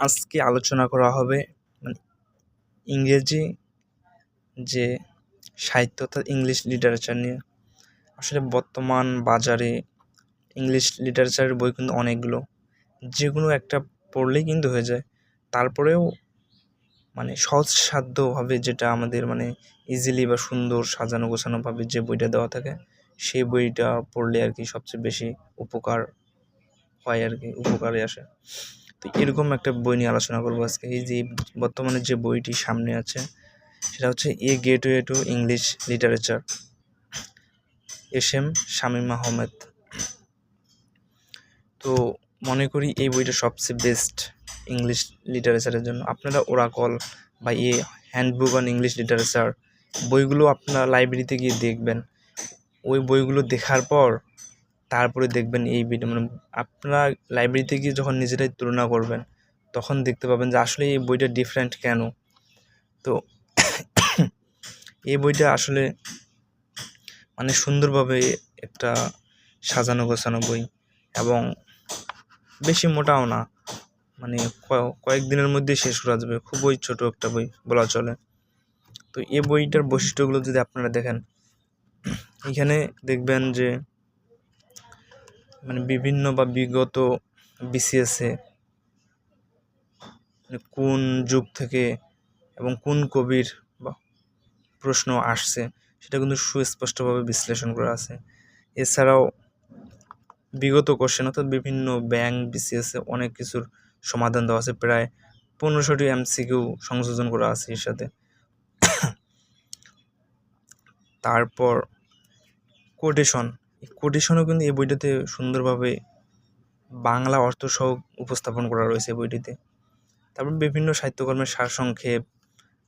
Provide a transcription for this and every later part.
আজকে আলোচনা করা হবে মানে ইংরেজি যে সাহিত্য অর্থাৎ ইংলিশ লিটারেচার নিয়ে। আসলে বর্তমান বাজারে ইংলিশ লিটারেচারের বই কিন্তু অনেকগুলো। যে কোনো একটা পড়লেই কিন্তু হয়ে যায়। তারপরেও মানে সহজসাধ্যভাবে যেটা আমাদের মানে ইজিলি বা সুন্দর সাজানো গোছানোভাবে যে বইটা দেওয়া থাকে, সেই বইটা পড়লে আর কি সবচেয়ে বেশি উপকার হয় আর কি, উপকারে আসে। তো এরকম একটা বই নিয়ে আলোচনা করব আজকে। এই যে বর্তমানে যে বইটি সামনে আছে, সেটা হচ্ছে a gateway to English literature, S M Shamim Ahmed. তো মনে করি এই বইটা সবচেয়ে বেস্ট ইংলিশ লিটারেচারের জন্য। আপনারা ওরাকল বা a handbook on English literature বইগুলো আপনার লাইব্রেরিতে গিয়ে দেখবেন। ওই বইগুলো দেখার পর তারপরে দেখবেন এই ভিডিও মানে আপনারা লাইব্রেরিতে গিয়ে যখন নিজেরাই তুলনা করবেন, তখন দেখতে পাবেন যে আসলে এই বইটা ডিফারেন্ট কেন? তো এই বইটা আসলে মানে সুন্দরভাবে একটা সাজানো গোছানো বই এবং বেশি মোটাও না মানে কয়েকদিনের মধ্যে শেষ করা যাবে। খুবই ছোট একটা বই, বলা চলে। তো এই বইটার বৈশিষ্ট্যগুলো যদি আপনারা দেখেন, এখানে দেখবেন যে মানে বিভিন্ন বা বিগত বিসিএসে মানে কোন যুগ থেকে এবং কোন কবির বা প্রশ্ন আসছে, সেটা কিন্তু সুস্পষ্টভাবে বিশ্লেষণ করা আছে। এছাড়াও বিগত কোশ্চেন অর্থাৎ বিভিন্ন ব্যাংক বিসিএসে অনেক কিছুর সমাধান দেওয়া আছে। প্রায় পনেরোশোটি এমসিকিউ সংযোজন করা আছে এর সাথে। তারপর কোটেশন কোটেশনও কিন্তু এই বইটাতে সুন্দরভাবে বাংলা অর্থ সহ উপস্থাপন করা রয়েছে বইটিতে। তারপর বিভিন্ন সাহিত্যকর্মের সারসংক্ষেপ,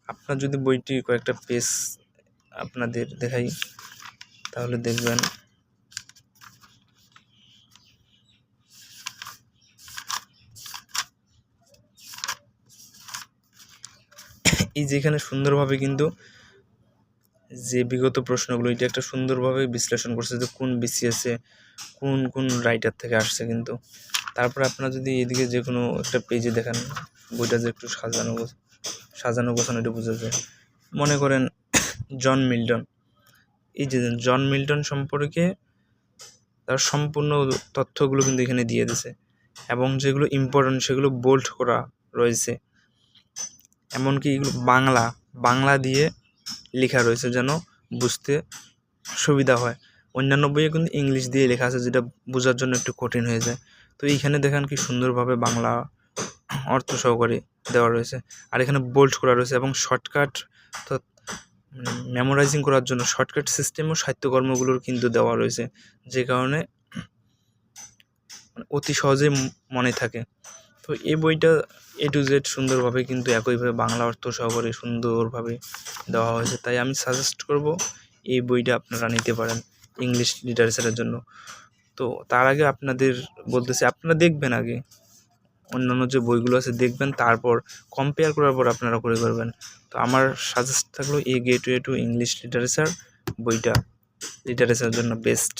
আপনার যদি বইটি কয়েকটা পেজ আপনাদের দেখাই, তাহলে দেখবেন এই যেখানে সুন্দরভাবে কিন্তু যে বিগত প্রশ্নগুলো, এটা একটা সুন্দরভাবে বিশ্লেষণ করছে যে কোন বিসিএসে কোন কোন রাইটার থেকে আসছে কিন্তু। তারপরে আপনারা যদি এদিকে যে কোনো একটা পেজে দেখেন, বইটা যে একটু সাজানো সাজানো গোছানো এটা বোঝা যায়। মনে করেন জন মিল্টন এই যে জন মিল্টন সম্পর্কে তার সম্পূর্ণ তথ্যগুলো কিন্তু এখানে দিয়ে দিছে। এবং যেগুলো ইম্পর্টেন্ট সেগুলো বোল্ড করা রয়েছে। এমনকি এগুলো বাংলা বাংলা দিয়ে লেখা রয়েছে যেন বুঝতে সুবিধা হয়। অন্যান্য বইয়ে কিন্তু ইংলিশ দিয়ে লেখা আছে, যেটা বোঝার জন্য একটু কঠিন হয়ে যায়। তো এইখানে দেখেন কি সুন্দরভাবে বাংলা অর্থ সহকারে দেওয়া রয়েছে। আর এখানে বোল্ড করা রয়েছে এবং শর্টকাট অর্থাৎ মেমোরাইজিং করার জন্য শর্টকাট সিস্টেমও সাহিত্যকর্মগুলোর কিন্তু দেওয়া রয়েছে। যে কারণে অতি সহজে মনে থাকে। তো এই বইটা এ টু জেড সুন্দরভাবে কিন্তু একইভাবে বাংলা অর্থ সহকারে সুন্দরভাবে দেওয়া হয়েছে। তাই আমি সাজেস্ট করব এই বইটা আপনারা নিতে পারেন ইংলিশ লিটারেচারের জন্য। তো তার আগে আপনাদের বলতেছি, আপনারা দেখবেন আগে অন্যান্য যে বইগুলো আছে দেখবেন, তারপর কম্পেয়ার করার পর আপনারা করে করবেন। তো আমার সাজেস্ট থাকল a gateway to English literature বইটা লিটারেচারের জন্য বেস্ট